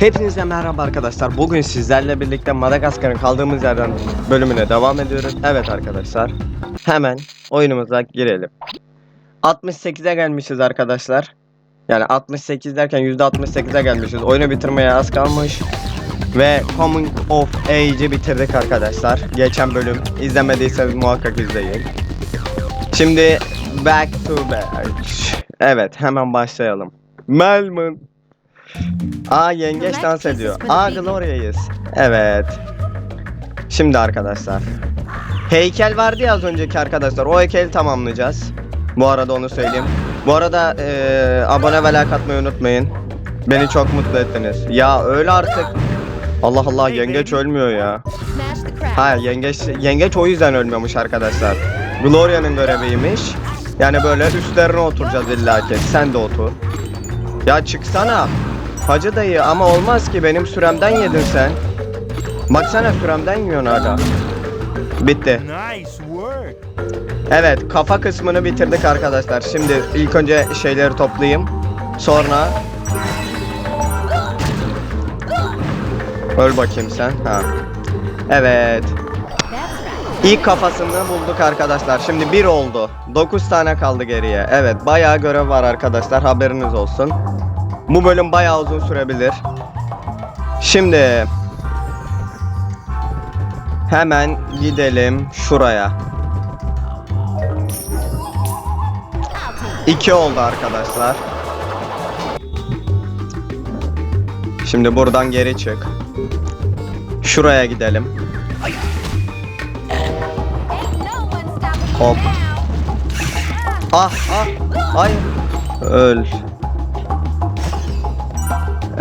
Hepinize merhaba arkadaşlar. Bugün sizlerle birlikte Madagaskar'ın kaldığımız yerden bölümüne devam ediyoruz. Evet arkadaşlar. Hemen oyunumuza girelim. 68'e gelmişiz arkadaşlar. Yani 68 derken %68'e gelmişiz. Oyunu bitirmeye az kalmış. Ve Coming of Age'i bitirdik arkadaşlar. Geçen bölüm izlemediyseniz muhakkak izleyin. Şimdi back to back. Evet hemen başlayalım. Melman. Aa yengeç dans ediyor. Aa Gloria'yız. Evet. Şimdi arkadaşlar. Heykel vardı ya az önceki arkadaşlar. O heykeli tamamlayacağız. Bu arada onu söyleyeyim. Bu arada eee, abone ve like atmayı unutmayın. Beni çok mutlu ettiniz. Ya öyle artık. Allah Allah yengeç ölmüyor ya. Ha yengeç yengeç o yüzden ölmüyormuş arkadaşlar. Gloria'nın göreviymiş. Yani böyle üstlerine oturacağız illaki. Sen de otur. Ya çıksana. Hacı dayı ama olmaz ki benim süremden yedin sen. Baksana süremden yiyorsun hala. Bitti. Evet kafa kısmını bitirdik arkadaşlar. Şimdi ilk önce şeyleri toplayayım. Sonra Öl bakayım sen. Ha. Evet. İlk kafasını bulduk arkadaşlar. Şimdi bir oldu. 9 tane kaldı geriye. Evet bayağı görev var arkadaşlar. Haberiniz olsun. Bu bölüm bayağı uzun sürebilir. Şimdi hemen gidelim şuraya. 2 oldu arkadaşlar. Şimdi buradan geri çık. Şuraya gidelim. Hop. Ah ah. Ay. Öl.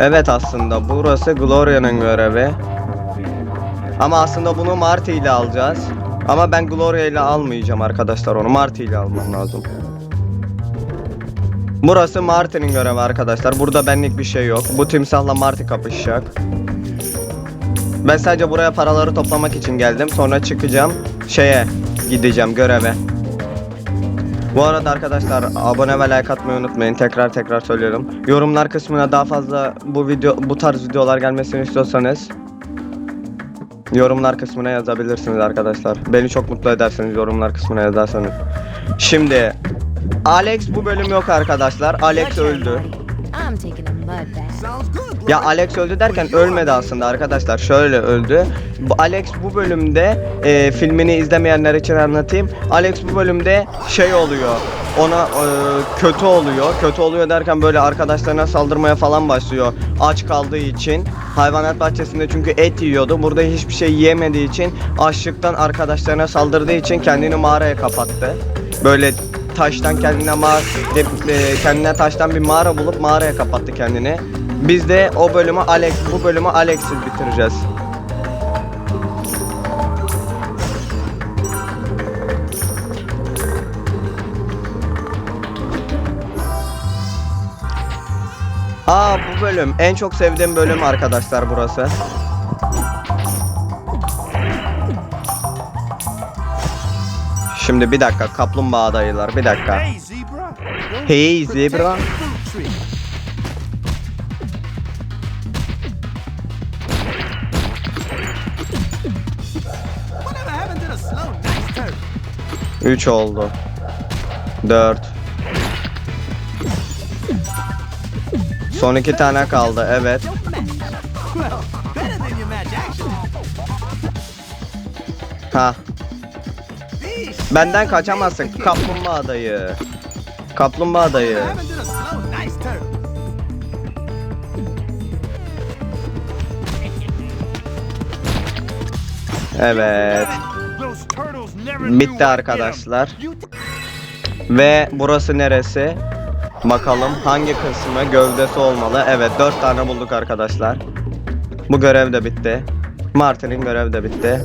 Evet aslında burası Gloria'nın görevi. Ama aslında bunu Marty ile alacağız. Ama ben Gloria ile almayacağım arkadaşlar onu. Marty ile almam lazım. Burası Marty'nin görevi arkadaşlar. Burada benlik bir şey yok. Bu timsahla Marty kapışacak. Ben sadece buraya paraları toplamak için geldim. Sonra çıkacağım. Şeye gideceğim göreve. Bu arada arkadaşlar abone ve like atmayı unutmayın. Tekrar tekrar söylüyorum. Yorumlar kısmına daha fazla bu video bu tarz videolar gelmesini istiyorsanız yorumlar kısmına yazabilirsiniz arkadaşlar. Beni çok mutlu edersiniz yorumlar kısmına yazarsanız. Şimdi Alex bu bölüm yok arkadaşlar. Alex öldü. Ya Alex öldü derken ölmedi aslında arkadaşlar. Şöyle öldü. Bu Alex bu bölümde e, filmini izlemeyenler için anlatayım. Alex bu bölümde şey oluyor. Ona e, kötü oluyor. Kötü oluyor derken böyle arkadaşlarına saldırmaya falan başlıyor. Aç kaldığı için. Hayvanat bahçesinde çünkü et yiyordu. Burada hiçbir şey yiyemediği için açlıktan arkadaşlarına saldırdığı için kendini mağaraya kapattı. Böyle taştan kendine mağara kendine taştan bir mağara bulup mağaraya kapattı kendini. Biz de o bölümü Alex bu bölümü Alex'siz bitireceğiz. Aa bu bölüm en çok sevdiğim bölüm arkadaşlar burası. Şimdi bir dakika kaplumbağa dayılar bir dakika. Hey, zebra. 3 oldu. 4. Son iki tane kaldı evet. Your benden kaçamazsın kaplumbağa dayı. Kaplumbağa dayı. What happened to the slow, nice turtle? Evet. Bitti arkadaşlar. Ve burası neresi? Bakalım hangi kısmı gövdesi olmalı. Evet 4 tane bulduk arkadaşlar. Bu görev de bitti. Martin'in görevi de bitti.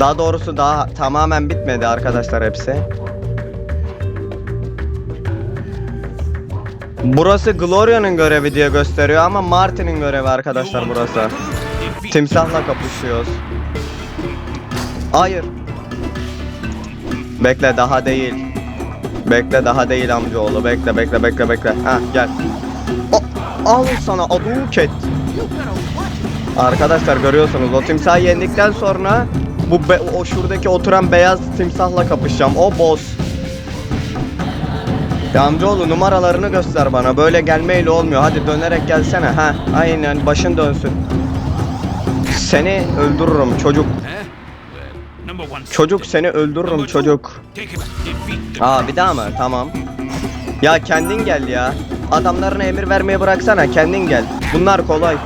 Daha doğrusu daha tamamen bitmedi arkadaşlar hepsi. Burası Gloria'nın görevi diye gösteriyor ama Martin'in görevi arkadaşlar burası. Timsahla kapışıyoruz. Hayır. Bekle daha değil. Bekle daha değil amcaoğlu. Bekle bekle bekle bekle. Ha gel. Oh. Al sana aduket. Arkadaşlar görüyorsunuz o timsahı yendikten sonra bu be- o şuradaki oturan beyaz timsahla kapışacağım. O boss. Ya amcaoğlu numaralarını göster bana. Böyle gelmeyle olmuyor. Hadi dönerek gelsene. Ha, aynen başın dönsün. Seni öldürürüm çocuk. Çocuk seni öldürürüm çocuk. Aa bir daha mı? Tamam. Ya kendin gel ya. Adamlarına emir vermeye bıraksana kendin gel. Bunlar kolay.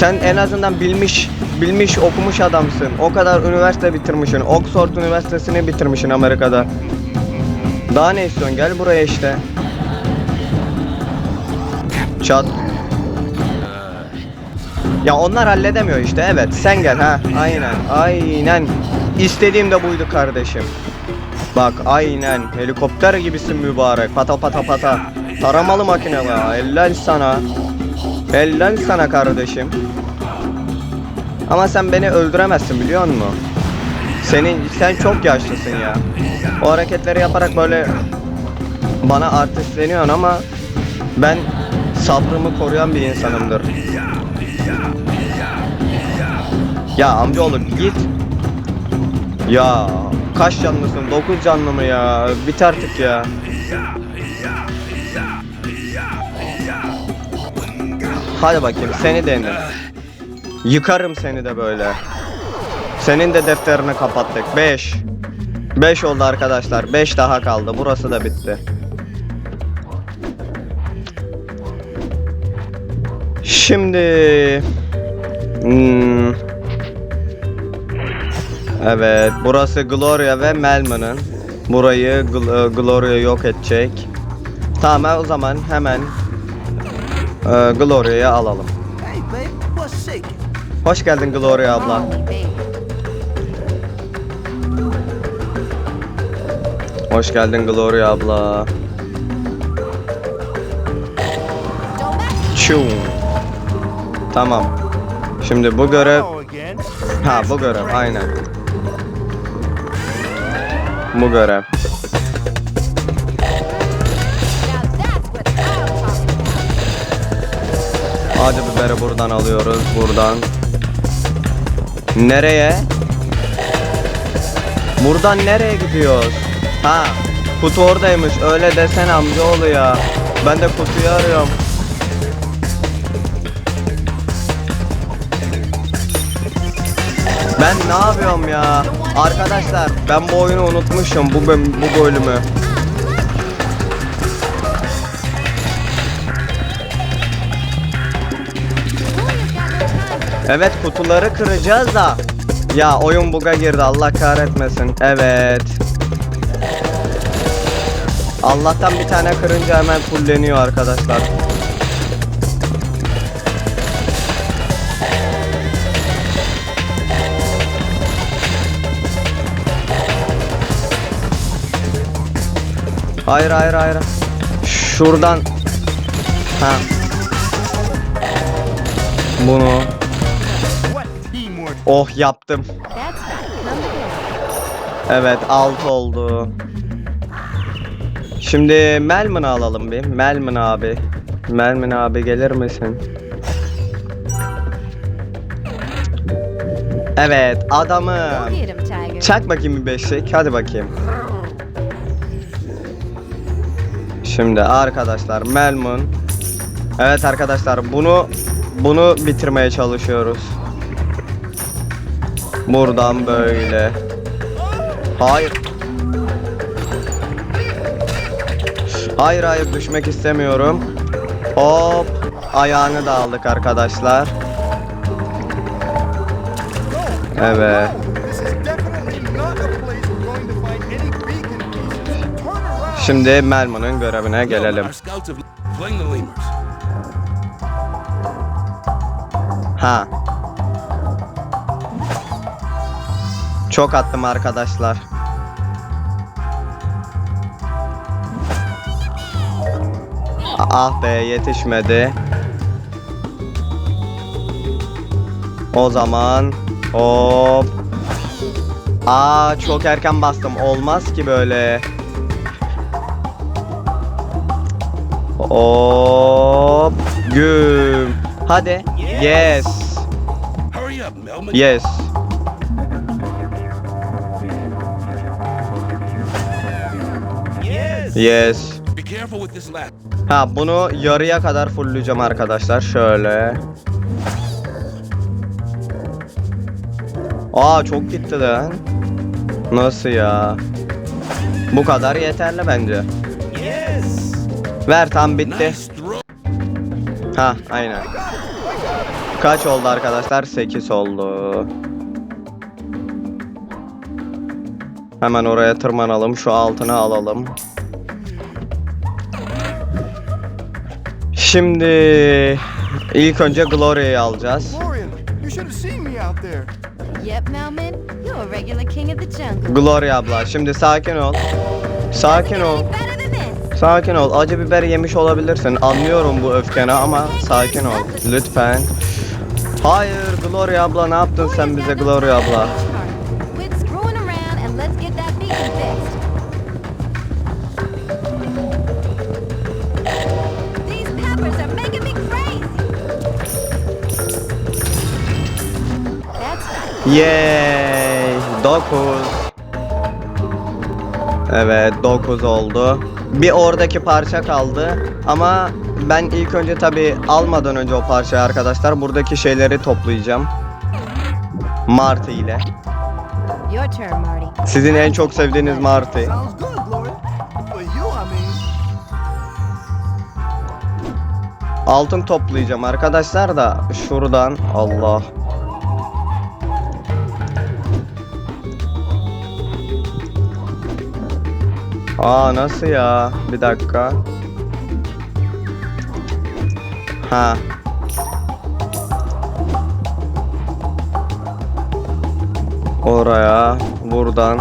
Sen en azından bilmiş, bilmiş okumuş adamsın. O kadar üniversite bitirmişsin. Oxford Üniversitesi'ni bitirmişsin Amerika'da. Daha ne istiyorsun? Gel buraya işte. Çat. Ya onlar halledemiyor işte. Evet, sen gel ha. Aynen. Aynen. İstediğim de buydu kardeşim. Bak aynen helikopter gibisin mübarek. Pata pata pata. Taramalı makine var. Helal sana. Helal sana kardeşim. Ama sen beni öldüremezsin biliyor musun? Senin sen çok yaşlısın ya. O hareketleri yaparak böyle bana artistleniyorsun ama ben sabrımı koruyan bir insanımdır. Ya amcaoğlu git. Ya kaç canlısın? 9 canlı mı ya? Bit artık ya. Hadi bakayım seni denedim. Yıkarım seni de böyle. Senin de defterini kapattık. 5. 5 oldu arkadaşlar. 5 daha kaldı. Burası da bitti. Şimdi hmm, Evet, burası Gloria ve Melman'ın. Burayı Gl- e, Gloria yok edecek. Tamam o zaman hemen e, Gloria'yı alalım. Hoş geldin Gloria abla. Hoş geldin Gloria abla. Çuu. Tamam. Şimdi bu görev ha bu görev aynen. Bu görev. Acı biberi buradan alıyoruz buradan. Nereye? Buradan nereye gidiyoruz? Ha, kutu oradaymış. Öyle desene amcaoğlu ya. Ben de kutuyu arıyorum. Ben ne yapıyorum ya? Arkadaşlar ben bu oyunu unutmuşum bu bu bölümü. Evet kutuları kıracağız da. Ya oyun buga girdi Allah kahretmesin. Evet. Allah'tan bir tane kırınca hemen fulleniyor arkadaşlar. Hayır hayır hayır. Şuradan. Ha. Bunu. Oh yaptım. Evet alt oldu. Şimdi Melman'ı alalım bir. Melman abi. Melman abi gelir misin? Evet adamı. Çak bakayım bir beşlik. Hadi bakayım. Şimdi arkadaşlar Melman. Evet arkadaşlar bunu bunu bitirmeye çalışıyoruz. Buradan böyle. Hayır. Hayır hayır düşmek istemiyorum. Hop. Ayağını da aldık arkadaşlar. Evet. This is definitely not a Çok attım arkadaşlar. Ah be yetişmedi. O zaman hop. Aa çok erken bastım. Olmaz ki böyle. Hop. Güm. Hadi. Yes. Yes. Yes. Ha bunu yarıya kadar fullleyeceğim arkadaşlar. Şöyle. Aa çok gitti lan. Nasıl ya? Bu kadar yeterli bence. Yes. Ver tam bitti. Ha aynen. Kaç oldu arkadaşlar? 8 oldu. Hemen oraya tırmanalım. Şu altını alalım. Şimdi ilk önce Gloria'yı alacağız. Florian, you should have seen me out there. Yep, Melman, you're a regular king of the jungle. Gloria abla şimdi sakin ol. Sakin ol. Sakin ol. Acı biber yemiş olabilirsin. Anlıyorum bu öfkeni ama sakin ol. Lütfen. Hayır Gloria abla ne yaptın sen bize Gloria abla? Yay! 9. Evet 9 oldu. Bir oradaki parça kaldı. Ama ben ilk önce tabi almadan önce o parçayı arkadaşlar buradaki şeyleri toplayacağım. Marty ile. Your turn, Marty. Sizin en çok sevdiğiniz Marty. Altın toplayacağım arkadaşlar da şuradan Allah. Aa nasıl ya? Bir dakika. Ha. Oraya buradan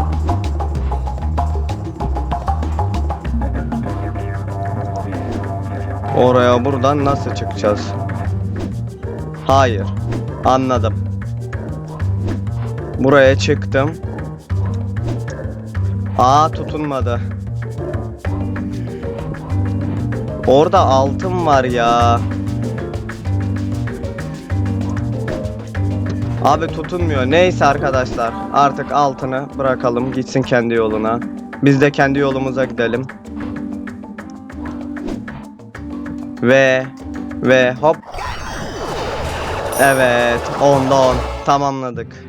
Oraya buradan nasıl çıkacağız? Hayır. Anladım. Buraya çıktım. Aa tutunmadı. Orada altın var ya. Abi tutunmuyor. Neyse arkadaşlar. Artık altını bırakalım. Gitsin kendi yoluna. Biz de kendi yolumuza gidelim. Ve ve hop. Evet, 10'da 10 tamamladık.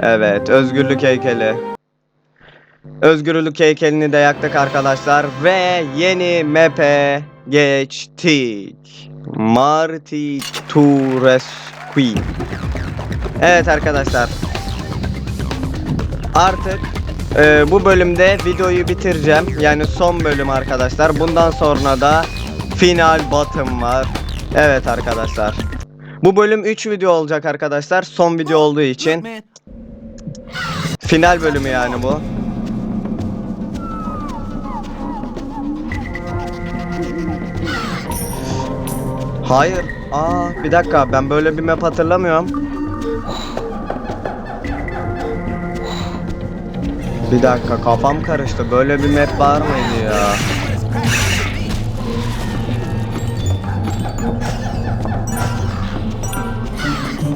Evet, özgürlük heykeli. Özgürlük heykelini de yaktık arkadaşlar ve yeni map'e geçtik. Marty to Rescue. Evet arkadaşlar. Artık e, bu bölümde videoyu bitireceğim. Yani son bölüm arkadaşlar. Bundan sonra da final batım var. Evet arkadaşlar. Bu bölüm 3 video olacak arkadaşlar. Son video olduğu için. Final bölümü yani bu. Hayır. Aa bir dakika ben böyle bir map hatırlamıyorum. Bir dakika kafam karıştı. Böyle bir map var mıydı ya?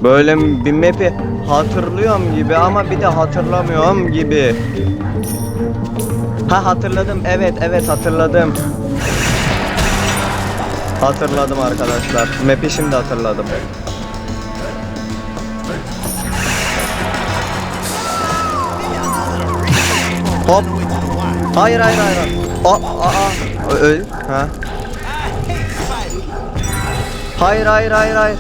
Böyle bir map'i hatırlıyorum gibi ama bir de hatırlamıyorum gibi. Ha hatırladım. Evet evet hatırladım. Hatırladım arkadaşlar. Map'i şimdi hatırladım. Hop. Hayır hayır hayır. hayır. Aa, aa, Öl. Ha. Hayır hayır hayır hayır.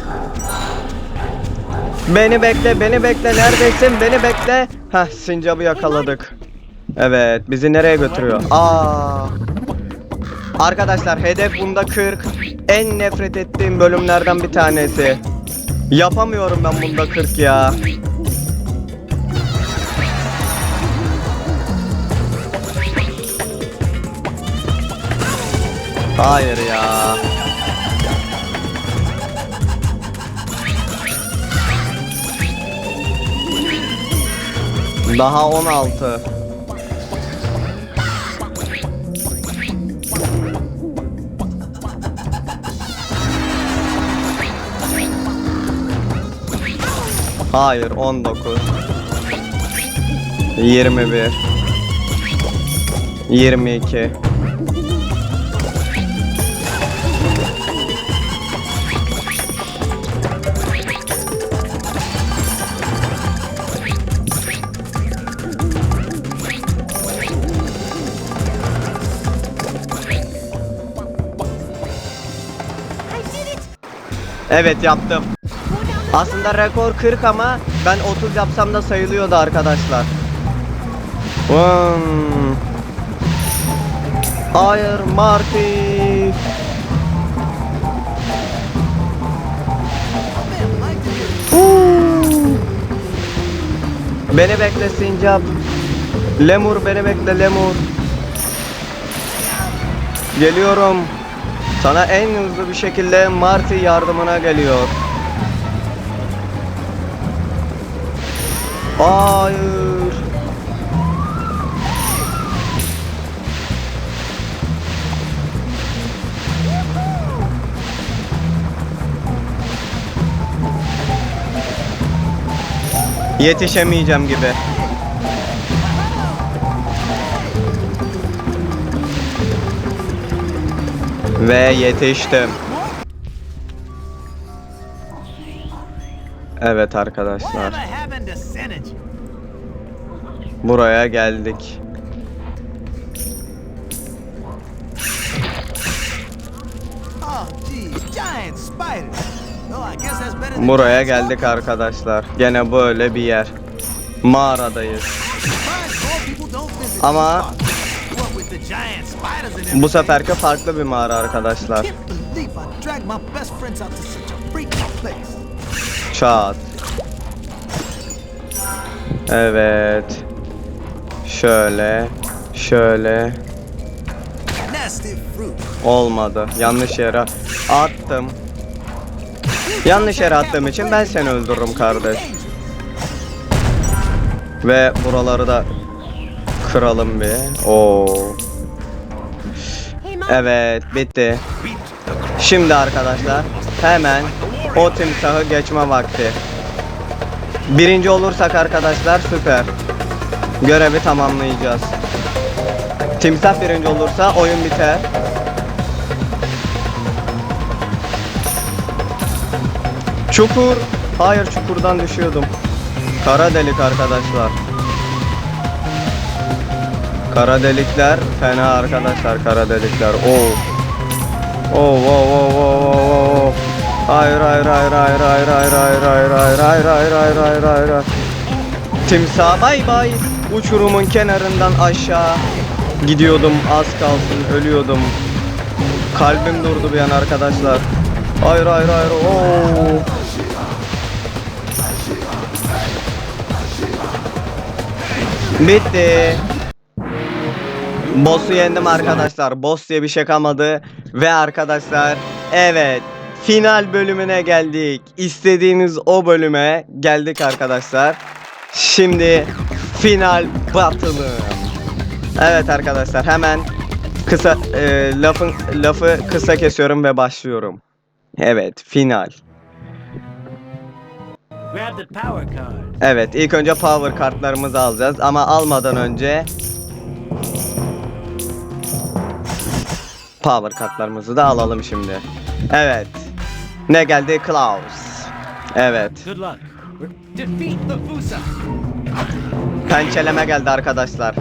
Beni bekle, beni bekle. Neredesin? Beni bekle. Heh, sincabı yakaladık. Evet, bizi nereye götürüyor? Aa. Arkadaşlar, hedef bunda 40. En nefret ettiğim bölümlerden bir tanesi. Yapamıyorum ben bunda 40 ya. Hayır ya. Daha 16. Hayır 19 21 22 I did it! Evet yaptım. Aslında rekor 40 ama ben 30 yapsam da sayılıyordu arkadaşlar. Hmm. Hayır Marty. Beni bekle Sincap. Lemur beni bekle Lemur. Geliyorum. Sana en hızlı bir şekilde Marty yardımına geliyor. Hayır. Yetişemeyeceğim gibi. Ve yetiştim. Evet arkadaşlar. Buraya geldik. Buraya geldik arkadaşlar. Gene böyle bir yer. Mağaradayız. Ama bu seferki farklı bir mağara arkadaşlar. Çat. Evet. Şöyle. Şöyle. Olmadı. Yanlış yere attım. Yanlış yere attığım için ben seni öldürürüm kardeş. Ve buraları da kıralım bir. Oo. Evet bitti. Şimdi arkadaşlar hemen o timsahı geçme vakti. Birinci olursak arkadaşlar süper. Görevi tamamlayacağız. Timsah birinci olursa oyun biter. Çukur. Hayır çukurdan düşüyordum. Kara delik arkadaşlar. Kara delikler fena arkadaşlar kara delikler. Oo. Oo, wow, wow, wow. Hayır, hayır, hayır, hayır, hayır, hayır, hayır, hayır, hayır, hayır, hayır, hayır, hayır, hayır, hayır. Timsah bay bay. Uçurumun kenarından aşağı gidiyordum. Az kalsın ölüyordum. Kalbim durdu bir an arkadaşlar. Hayır, hayır, hayır. Oo. Bitti. Boss'u yendim arkadaşlar. Boss diye bir şey kalmadı. Ve arkadaşlar evet final bölümüne geldik. İstediğiniz o bölüme geldik arkadaşlar. Şimdi final battle'ı. Evet arkadaşlar hemen kısa e, lafın lafı kısa kesiyorum ve başlıyorum. Evet final. Evet ilk önce power kartlarımızı alacağız ama almadan önce power kartlarımızı da alalım şimdi. Evet. Ne geldi? Klaus. Evet. Good luck. Defeat the Fusa. Pençeleme geldi arkadaşlar.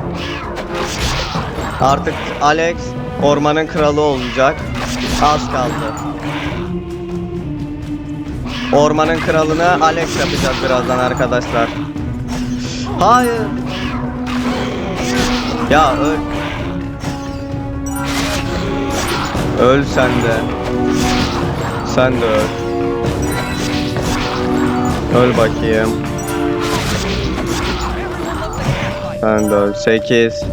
Artık Alex ormanın kralı olacak. Az kaldı. Ormanın kralını Alex yapacağız birazdan arkadaşlar. Hayır. Ya öl. Öl sen de. Sen de öl. Öl bakayım. Sen de öl. 8.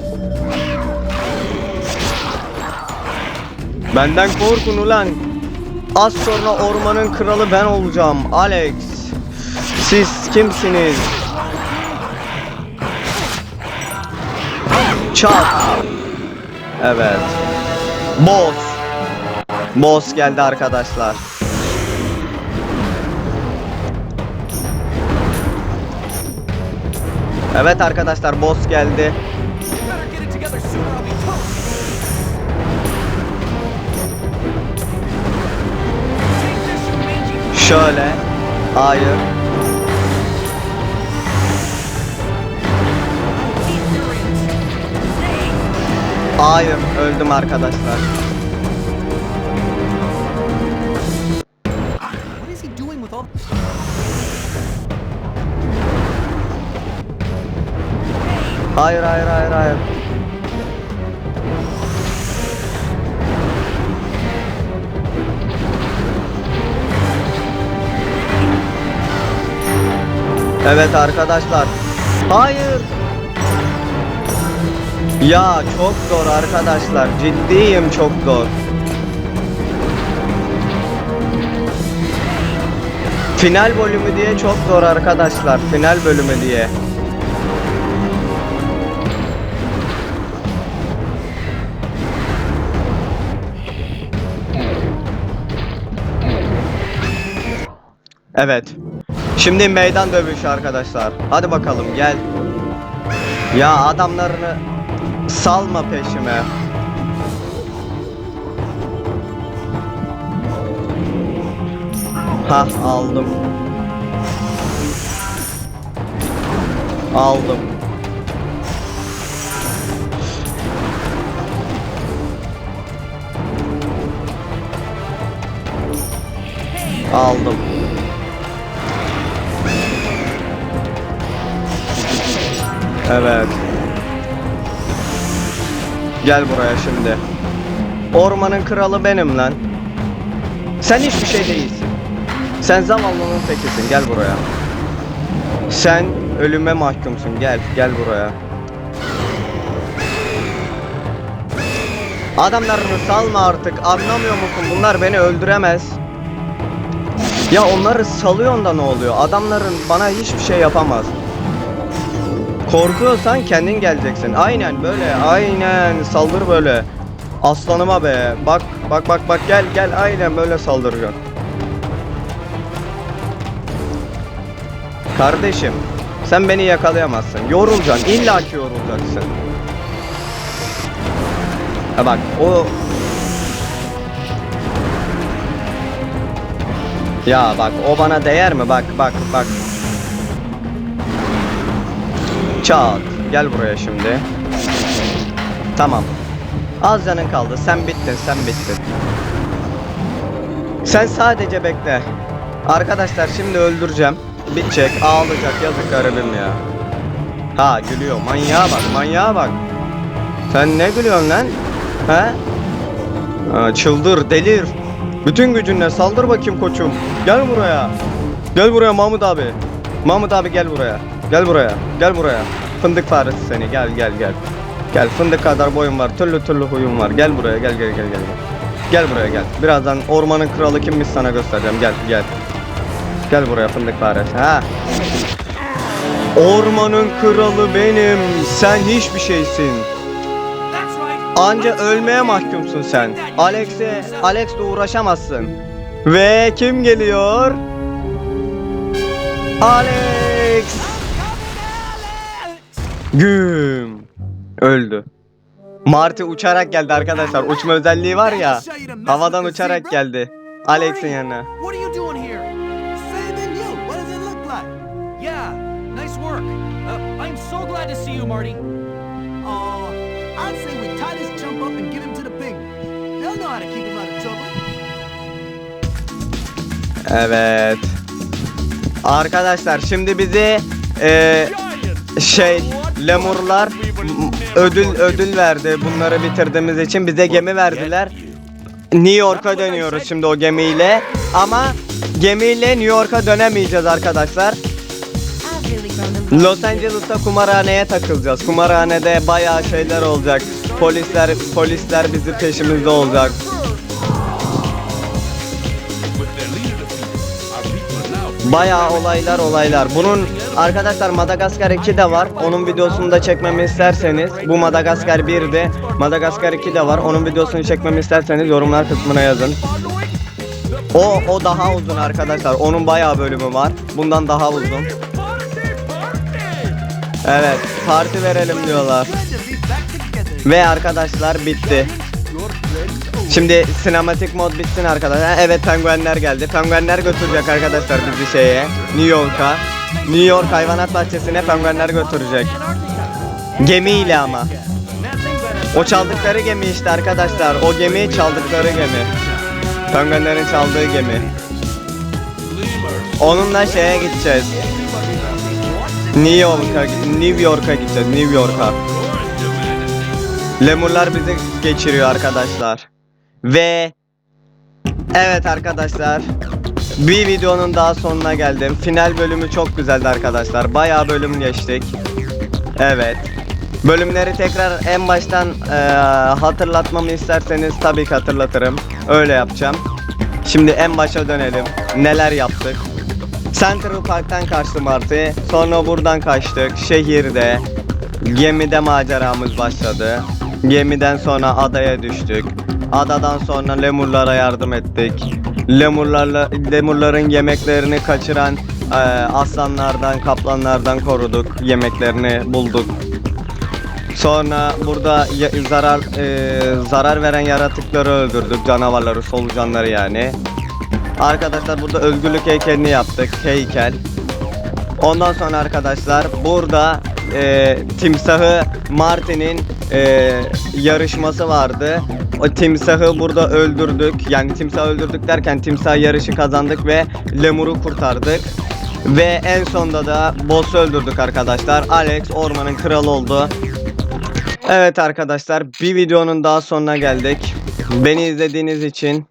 Benden korkun ulan. Az sonra ormanın kralı ben olacağım. Alex. Siz kimsiniz? Çat. Evet. Boss. Boss geldi arkadaşlar. Evet arkadaşlar boss geldi. Şöyle. Hayır. Hayır öldüm arkadaşlar. Hayır hayır hayır hayır. Evet arkadaşlar. Hayır. Ya çok zor arkadaşlar. Ciddiyim çok zor. Final bölümü diye çok zor arkadaşlar. Final bölümü diye. Evet. Şimdi meydan dövüşü arkadaşlar. Hadi bakalım gel. Ya adamlarını salma peşime. Ha aldım. Aldım. Aldım. Evet. Gel buraya şimdi. Ormanın kralı benim lan. Sen hiçbir şey değilsin. Sen zavallının tekisin. Gel buraya. Sen ölüme mahkumsun. Gel, gel buraya. Adamlarını salma artık. Anlamıyor musun? Bunlar beni öldüremez. Ya onları salıyorsun da ne oluyor? Adamların bana hiçbir şey yapamaz. Korkuyorsan kendin geleceksin. Aynen böyle. Aynen saldır böyle. Aslanıma be. Bak bak bak bak gel gel aynen böyle saldıracaksın. Kardeşim sen beni yakalayamazsın. Yorulacaksın. İlla ki yorulacaksın. Ha bak o Ya bak o bana değer mi? Bak bak bak. Çat. Gel buraya şimdi. Tamam. Az canın kaldı. Sen bittin, sen bittin. Sen sadece bekle. Arkadaşlar şimdi öldüreceğim. Bitecek, ağlayacak. Yazık garibim ya. Ha gülüyor. Manyağa bak, manyağa bak. Sen ne gülüyorsun lan? He? Ha, çıldır, delir. Bütün gücünle saldır bakayım koçum. Gel buraya. Gel buraya Mahmut abi. Mahmut abi gel buraya. Gel buraya. Gel buraya. Fındık faresi seni. Gel gel gel. Gel fındık kadar boyun var. Türlü türlü huyum var. Gel buraya. Gel gel gel gel. Gel, buraya gel. Birazdan ormanın kralı kimmiş sana göstereceğim. Gel gel. Gel buraya fındık faresi. Ha. Ormanın kralı benim. Sen hiçbir şeysin. Anca ölmeye mahkumsun sen. Alex'e Alex'le uğraşamazsın. Ve kim geliyor? Alex. Güm. Öldü. Marty uçarak geldi arkadaşlar. Uçma özelliği var ya. Havadan uçarak geldi. Alex'in yanına. Uh. Evet. Arkadaşlar şimdi bizi e, şey lemurlar ödül ödül verdi. Bunları bitirdiğimiz için bize gemi verdiler. New York'a dönüyoruz şimdi o gemiyle. Ama gemiyle New York'a dönemeyeceğiz arkadaşlar. Los Angeles'ta kumarhaneye takılacağız. Kumarhanede bayağı şeyler olacak. Polisler polisler bizi peşimizde olacak. Bayağı olaylar olaylar. Bunun arkadaşlar Madagaskar 2 de var. Onun videosunu da çekmemi isterseniz bu Madagaskar 1'de Madagaskar 2 de var. Onun videosunu çekmemi isterseniz yorumlar kısmına yazın. O o daha uzun arkadaşlar. Onun bayağı bölümü var. Bundan daha uzun. Evet, parti verelim diyorlar. Ve arkadaşlar bitti. Şimdi sinematik mod bitsin arkadaşlar. Evet penguenler geldi. Penguenler götürecek arkadaşlar bizi şeye. New York'a. New York hayvanat bahçesine penguenler götürecek. Gemiyle ama. O çaldıkları gemi işte arkadaşlar. O gemi çaldıkları gemi. Penguenlerin çaldığı gemi. Onunla şeye gideceğiz. New York'a New York'a gideceğiz. New York'a. Lemurlar bizi geçiriyor arkadaşlar. Ve evet arkadaşlar bir videonun daha sonuna geldim. Final bölümü çok güzeldi arkadaşlar. Bayağı bölüm geçtik. Evet. Bölümleri tekrar en baştan eee, hatırlatmamı isterseniz tabii ki hatırlatırım. Öyle yapacağım. Şimdi en başa dönelim. Neler yaptık? Central Park'tan kaçtım Martı. Sonra buradan kaçtık. Şehirde. Gemide maceramız başladı. Gemiden sonra adaya düştük. Adadan sonra lemurlara yardım ettik. Lemurlarla lemurların yemeklerini kaçıran eee, aslanlardan, kaplanlardan koruduk. Yemeklerini bulduk. Sonra burada ya- zarar eee, zarar veren yaratıkları öldürdük. Canavarları, solucanları yani. Arkadaşlar burada özgürlük heykelini yaptık. Heykel. Ondan sonra arkadaşlar burada e, timsahı Martin'in e, yarışması vardı. O timsahı burada öldürdük. Yani timsahı öldürdük derken timsah yarışı kazandık ve lemuru kurtardık. Ve en sonda da boss'u öldürdük arkadaşlar. Alex ormanın kralı oldu. Evet arkadaşlar bir videonun daha sonuna geldik. Beni izlediğiniz için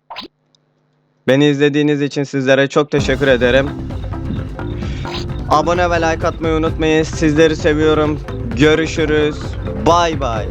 Beni izlediğiniz için sizlere çok teşekkür ederim. Abone ve like atmayı unutmayın. Sizleri seviyorum. Görüşürüz. Bay bay.